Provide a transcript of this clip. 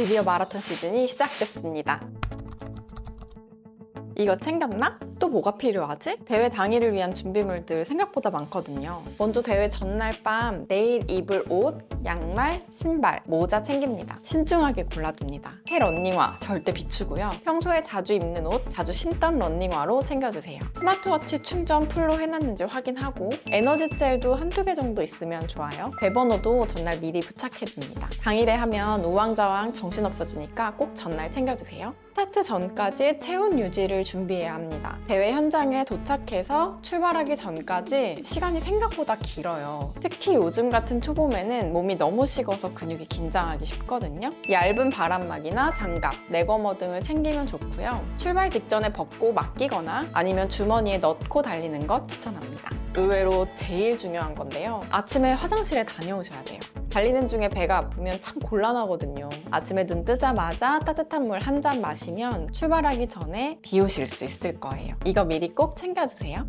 드디어 마라톤 시즌이 시작됐습니다. 이거 챙겼나? 또 뭐가 필요하지? 대회 당일을 위한 준비물들 생각보다 많거든요. 먼저 대회 전날 밤 내일 입을 옷, 양말, 신발, 모자 챙깁니다. 신중하게 골라둡니다. 새 런닝화 절대 비추고요. 평소에 자주 입는 옷, 자주 신던 런닝화로 챙겨주세요. 스마트워치 충전 풀로 해놨는지 확인하고 에너지 젤도 한두 개 정도 있으면 좋아요. 배번호도 전날 미리 부착해둡니다. 당일에 하면 우왕좌왕 정신없어지니까 꼭 전날 챙겨주세요. 스타트 전까지 체온 유지를 준비해야 합니다. 대회 현장에 도착해서 출발하기 전까지 시간이 생각보다 길어요. 특히 요즘 같은 초봄에는 몸이 너무 식어서 근육이 긴장하기 쉽거든요. 얇은 바람막이나 장갑, 내거머 등을 챙기면 좋고요. 출발 직전에 벗고 맡기거나 아니면 주머니에 넣고 달리는 것 추천합니다. 의외로 제일 중요한 건데요. 아침에 화장실에 다녀오셔야 돼요. 달리는 중에 배가 아프면 참 곤란하거든요. 아침에 눈 뜨자마자 따뜻한 물 한 잔 마시면 출발하기 전에 비 오실 수 있을 거예요. 이거 미리 꼭 챙겨주세요.